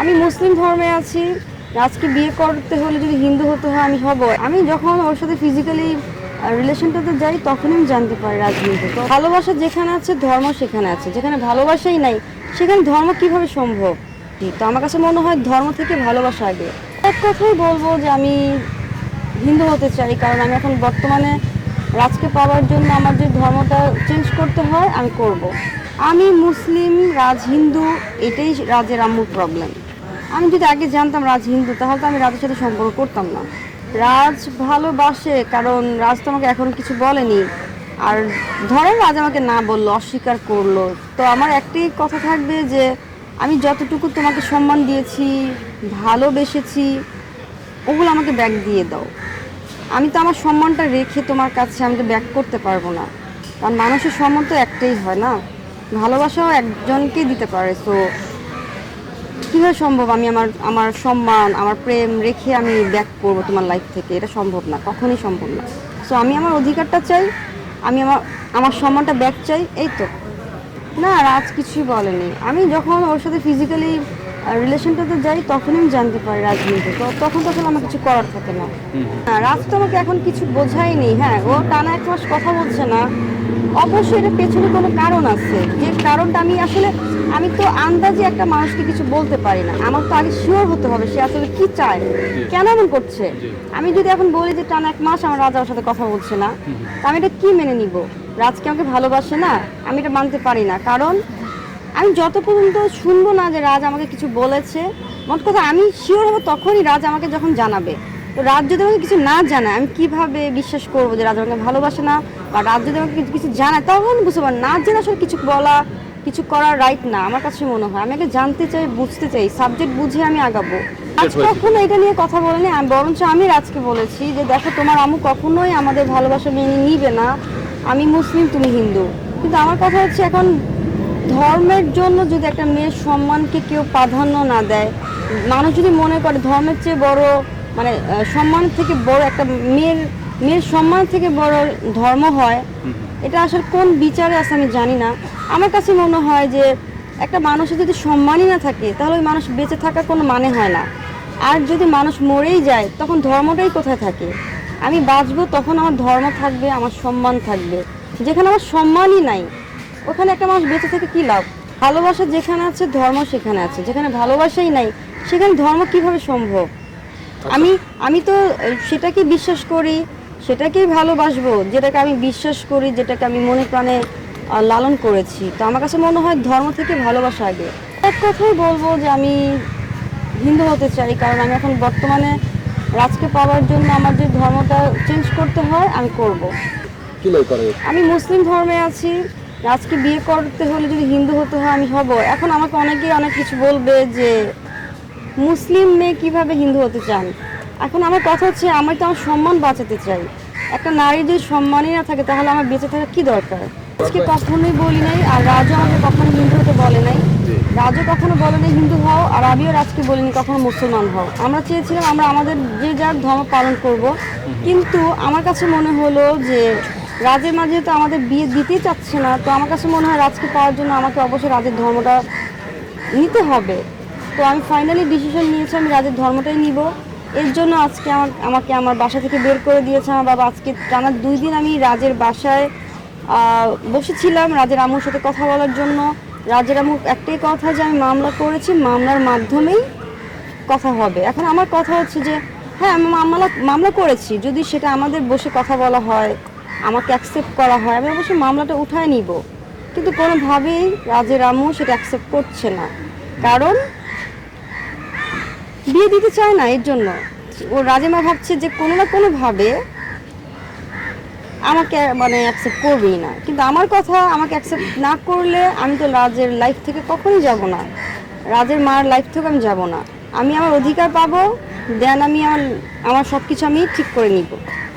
আমি মুসলিম ধর্মে আছি। আজকে বিয়ে করতে হলে যদি হিন্দু হতে হয়, আমি হব। আমি যখন ওর সাথে ফিজিক্যালি রিলেশনটাতে যাই, তখনই আমি জানতে পারি রাজনীতি। ভালোবাসা যেখানে আছে, ধর্ম সেখানে আছে। যেখানে ভালোবাসাই নাই, সেখানে ধর্ম কীভাবে সম্ভব? তো আমার কাছে মনে হয় ধর্ম থেকে ভালোবাসা আগে। এক কথাই বলব যে আমি হিন্দু হতে চাই, কারণ আমি এখন বর্তমানে রাজকে পাওয়ার জন্য আমার যে ধর্মটা চেঞ্জ করতে হয়, আমি করব। আমি মুসলিম, রাজ হিন্দু, এটাই রাজের আম্মুর প্রবলেম আমি যদি আগে জানতাম রাজ হিন্দু, তাহলে তো আমি রাজের সাথে সম্পর্ক করতাম না। রাজ ভালোবাসে, কারণ রাজ তো আমাকে এখন কিছু বলেনি। আর ধরেন রাজ আমাকে না বলল, অস্বীকার করল, তো আমার একটাই কথা থাকবে যে, আমি যতটুকু তোমাকে সম্মান দিয়েছি, ভালোবেসেছি, ওগুলো আমাকে ব্যাগ দিয়ে দাও। আমি তো আমার সম্মানটা রেখে তোমার কাছে আমি তো ব্যাক করতে পারব না। কারণ মানুষের সম্মান তো একটাই হয় না। ভালোবাসাও একজনকেই দিতে পারে সো কীভাবে সম্ভব? আমি আমার আমার সম্মান আমার প্রেম রেখে আমি ব্যাক করব তোমার লাইফ থেকে। এটা সম্ভব না কখনই সম্ভব না। সো আমি আমার অধিকারটা চাই আমি আমার আমার সম্মানটা ব্যাক চাই এই তো। না রাজ কিছুই বলেনি। আমি যখন ওর সাথে ফিজিক্যালি রিলেশনটাতে যাই তখনই আমি জানতে পারি রাজনীতি তো তখন তো আমার কিছু করার থাকে না। না, রাজ তো আমাকে এখন কিছু বোঝায়নি। হ্যাঁ ও টানা এক মাস কথা বলছে না। অবশ্যই এর পেছনে কোনো কারণ আছে। যে কারণটা আমি আসলে আমি তো আন্দাজে একটা মানুষকে কিছু বলতে পারি না। আমার তো আগে শিওর হতে হবে সে আসলে কি চায় কেন এমন করছে। আমি যদি এখন বলি যে টানা এক মাস আমার রাজ আমার সাথে কথা বলছে না তা আমি এটা কি মেনে নিব? রাজকে আমাকে ভালোবাসে না? আমি এটা মানতে পারি না। কারণ আমি যত পর্যন্ত শুনব না যে রাজ আমাকে কিছু বলেছে মোট কথা আমি শিওর হব তখনই রাজ আমাকে যখন জানাবে। তো রাজ যদি আমাকে কিছু না জানায় আমি কীভাবে বিশ্বাস করব যে রাজ আমাকে ভালোবাসে না? বা রাজ যদি আমাকে কিছু কিছু জানায় তখন বুঝতে পারব না। জেনে আসলে কিছু বলা কিছু করার রাইট না আমার কাছে মনে হয়। আমি আগে জানতে চাই বুঝতে চাই সাবজেক্ট বুঝে আমি আগাবো। আজ কখনো এটা নিয়ে কথা বলেনি আমি বরঞ্চ আমি রাজকে বলেছি যে দেখো তোমার আমু কখনোই আমাদের ভালোবাসা মেনে নিবে না। আমি মুসলিম তুমি হিন্দু। কিন্তু আমার কথা হচ্ছে এখন ধর্মের জন্য যদি একটা মেয়ের সম্মানকে কেউ প্রাধান্য না দেয় মানুষ যদি মনে করে ধর্মের চেয়ে বড় মানে সম্মান থেকে বড় একটা মেয়ের মেয়ের সম্মান থেকে বড় ধর্ম হয় এটা আসলে কোন বিচারে আছে আমি জানি না। আমার কাছে মনে হয় যে একটা মানুষের যদি সম্মানই না থাকে তাহলে ওই মানুষ বেঁচে থাকার কোনো মানে হয় না। আর যদি মানুষ মরেই যায় তখন ধর্মটাই কোথায় থাকে? আমি বাঁচবো তখন আমার ধর্ম থাকবে আমার সম্মান থাকবে। যেখানে আমার সম্মানই নাই ওখানে একটা মানুষ বেঁচে থেকে কি লাভ? ভালোবাসা যেখানে আছে ধর্ম সেখানে আছে। যেখানে ভালোবাসাই নাই সেখানে ধর্ম কীভাবে সম্ভব? আমি আমি তো সেটাকে বিশ্বাস করি সেটাকেই ভালোবাসবো যেটাকে আমি বিশ্বাস করি যেটাকে আমি মনে প্রাণে লালন করেছি। তো আমার কাছে মনে হয় ধর্ম থেকে ভালোবাসা আগে। এক কথাই বলব যে আমি হিন্দু হতে চাই কারণ আমি এখন বর্তমানে রাজকে পাওয়ার জন্য আমার যে ধর্মটা চেঞ্জ করতে হয় আমি করব। আমি মুসলিম ধর্মে আছি রাজকে বিয়ে করতে হলে যদি হিন্দু হতে হয় আমি হব। এখন আমাকে অনেকেই অনেক কিছু বলবে যে মুসলিম মেয়ে কীভাবে হিন্দু হতে চান? এখন আমার কথা হচ্ছে আমি তো আমার সম্মান বাঁচাতে চাই। একটা নারী যদি সম্মানই না থাকে তাহলে আমার বেঁচে থাকা কি দরকার? আজকে কখনোই বলি নাই আর রাজও আমাকে কখনো হিন্দু হতে বলে নাই। রাজও কখনো বলে নাই হিন্দু হও আর আমিও রাজকে বলিনি কখনো মুসলমান হও। আমরা চেয়েছিলাম আমরা আমাদের যে যার ধর্ম পালন করব। কিন্তু আমার কাছে মনে হলো যে রাজের মাঝে তো আমাদের বিয়ে দিতেই চাচ্ছে না তো আমার কাছে মনে হয় রাজকে পাওয়ার জন্য আমাকে অবশ্যই রাজের ধর্মটা নিতে হবে। তো আমি ফাইনালি ডিসিশন নিয়েছি, আমি রাজের ধর্মটাই নিব। এর জন্য আজকে আমার, আমাকে আমার বাসা থেকে বের করে দিয়েছে আমার বাবা। আজকে টানা দুই দিন আমি রাজের বাসায় বসেছিলাম রাজের আম্মুর সাথে কথা বলার জন্য। রাজের আম্মু একটাই কথা যে আমি মামলা করেছি, মামলার মাধ্যমেই কথা হবে। এখন আমার কথা হচ্ছে যে হ্যাঁ আমি মামলা মামলা করেছি। যদি সেটা আমাদের বসে কথা বলা হয়, আমাকে অ্যাকসেপ্ট করা হয়, আমি অবশ্যই মামলাটা উঠায় নিব। কিন্তু কোনোভাবেই রাজের আম্মু সেটা অ্যাকসেপ্ট করছে না। কারণ বিয়ে দিতে চায় না, এর জন্য। ও রাজেমা ভাবছে যে কোনো না কোনোভাবে আমাকে মানে অ্যাকসেপ্ট করবেই না। কিন্তু আমার কথা আমাকে অ্যাকসেপ্ট না করলে আমি তো রাজের লাইফ থেকে কখনোই যাব না। রাজের মার লাইফ থেকে আমি যাব না। আমি আমার অধিকার পাবো দেন আমি আমার আমার সব কিছু আমি ঠিক করে নিব।